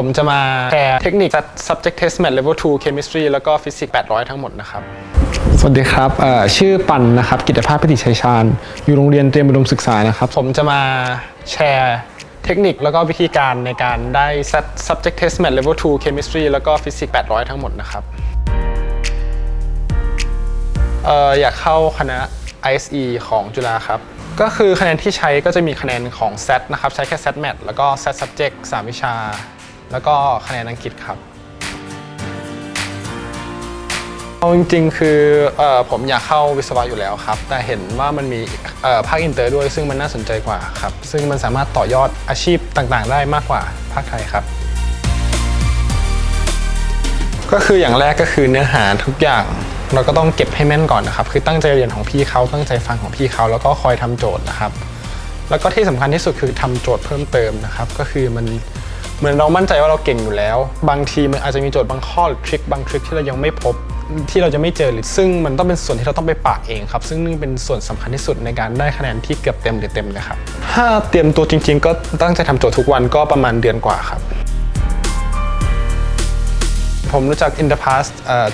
ผมจะมาแชร์เทคนิค subject test math level 2 chemistry แล้วก็ physics 800 ทั้งหมดนะครับ สวัสดีครับเอ่อชื่อปันนะครับ กิตภาพพิติชัยชาญ อยู่โรงเรียนเตรียมอุดมศึกษานะครับ ผมจะมาแชร์เทคนิคแล้วก็วิธีการในการได้ subject test math level 2 chemistry แล้วก็ physics 800 ทั้งหมดนะครับเอ่ออยากเข้าคณะ ISE ของจุฬาครับก็คือคะแนนที่ใช้ก็จะมีคะแนนของ SAT นะครับ ใช้แค่ SAT Math แล้วก็ SAT Subject 3 วิชา แล้วก็คะแนนอังกฤษครับเอาจริงๆ คืออผมอยากเข้าวิศวะอยู่แล้วครับ แต่เห็นว่ามันมีภาคอินเตอร์ด้วย ซึ่งมันน่าสนใจกว่าครับ ซึ่งมันสามารถต่อยอดอาชีพต่างๆ ได้มากกว่าภาคไทยครับก็คืออย่างแรกก็คือเนื้อหาทุกอย่างเราก็ต้องเก็บให้แม่นก่อนนะครับ คือตั้งใจเรียนของพี่เขาตั้งใจฟังของพี่เขาแล้วก็คอยทำโจทย์นะครับ แล้วก็ที่สำคัญที่สุดคือทำโจทย์เพิ่มเติมนะครับ ก็คือมัน เหมือนเรามั่นใจว่าเราเก่งอยู่แล้ว บางทีมันอาจจะมีโจทย์บางข้อหรือทริคบางทริคที่เรายังไม่พบที่เราจะไม่เจอหรือซึ่งมันต้องเป็นส่วนที่เราต้องไปปะเองครับ ซึ่งนี่เป็นส่วนสำคัญที่สุดในการได้คะแนนที่เกือบเต็มหรือเต็มเลยครับถ้าเตรียมตัวจริง ๆ ก็ตั้งใจทำโจทย์ทุกวันก็ประมาณเดือนกว่าครับ ผมรู้จัก Interpass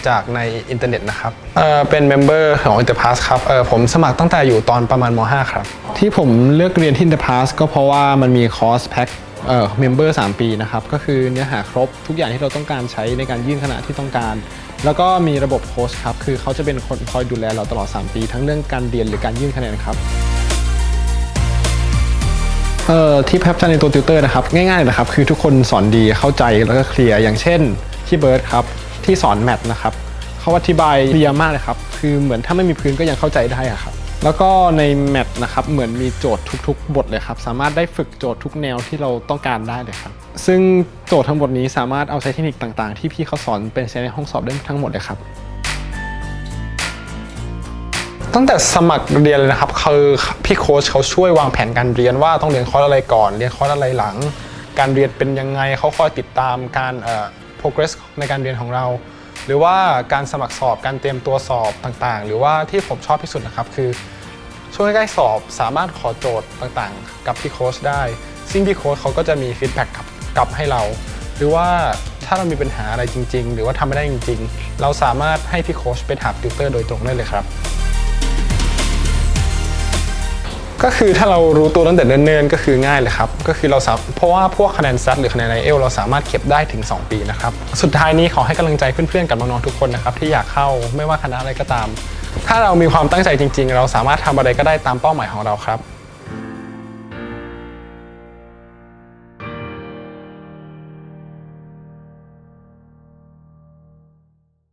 จากในอินเทอร์เน็ตนะครับเเป็นเมมเบอร์ของ Interpass ครับผมสมัครตั้งแต่อยู่ตอนประมาณม .5 ครับ ที่ผมเลือกเรียนที่ Interpass ก็เพราะว่ามันมีคอร์สแพ็ค เอ่อเมมเบอร์3ปีนะครับ ก็คือเนื้อหาครบทุกอย่างที่เราต้องการใช้ในการยื่นขณะที่ต้องการ แล้วก็มีระบบโค้ชครับ คือเขาจะเป็นคนคอยดูแลเราตลอด 3 ปี ทั้งเรื่องการเรียนหรือการยื่นคะแนนครับเอ่อที่แพบในตัวติวเตอร์นะครับ ง่ายๆนะครับ คือทุกคนสอนดีเข้าใจแล้วก็เคลียร์อย่างเช่นที่เบิร์ดครับ ที่สอนแมทนะครับเขาอธิบายเคลียร์มากเลยครับ คือเหมือนถ้าไม่มีพื้นก็ยังเข้าใจได้อะครับ แล้วก็ในแมทนะครับเหมือนมีโจทย์ทุกๆ บทเลยครับ สามารถได้ฝึกโจทย์ทุกแนวที่เราต้องการได้เลยครับ ซึ่งโจทย์ทั้งหมดนี้สามารถเอาใช้เทคนิคต่างๆ ที่พี่เขาสอนเป็นใช้ในห้องสอบได้ทั้งหมดเลยครับ ตั้งแต่สมัครเรียนเลยนะครับคือพี่โค้ชเขาช่วยวางแผนการเรียนว่าต้องเรียนคอร์สอะไรก่อน เรียนคอร์สอะไรหลัง การเรียนเป็นยังไงเขาคอยติดตามการเอ่อ progress ในการเรียนของเรา หรือว่าการสมัครสอบการเตรียมตัวสอบต่างๆ หรือว่าที่ผมชอบที่สุดนะครับคือ ช่วงใกล้ๆสอบสามารถขอโจทย์ต่างๆ กับพี่โค้ชได้ ซึ่งพี่โค้ชเขาก็จะมีฟีดแบ็กกลับกลับให้เรา หรือว่าถ้าเรามีปัญหาอะไรจริง ๆ หรือว่าทำไม่ได้จริง ๆ เราสามารถให้พี่โค้ชไปถามติวเตอร์โดยตรงได้เลยครับ ก็คือถ้าเรารู้ตัวตั้งแต่เนิ่นๆก็คือง่ายเลยครับก็คือเราสามเพราะว่าพวกคะแนนซัดหรือคะแนนไอเอลเราสามารถเก็บได้ถึง 2 ปีนะครับสุดท้ายนี้ขอให้กำลังใจเพื่อนๆกับน้องๆทุกคนนะครับที่อยากเข้าไม่ว่าคณะอะไรก็ตาม ถ้าเรามีความตั้งใจจริง ๆ เราสามารถทำอะไรก็ได้ตามเป้าหมายของเราครับ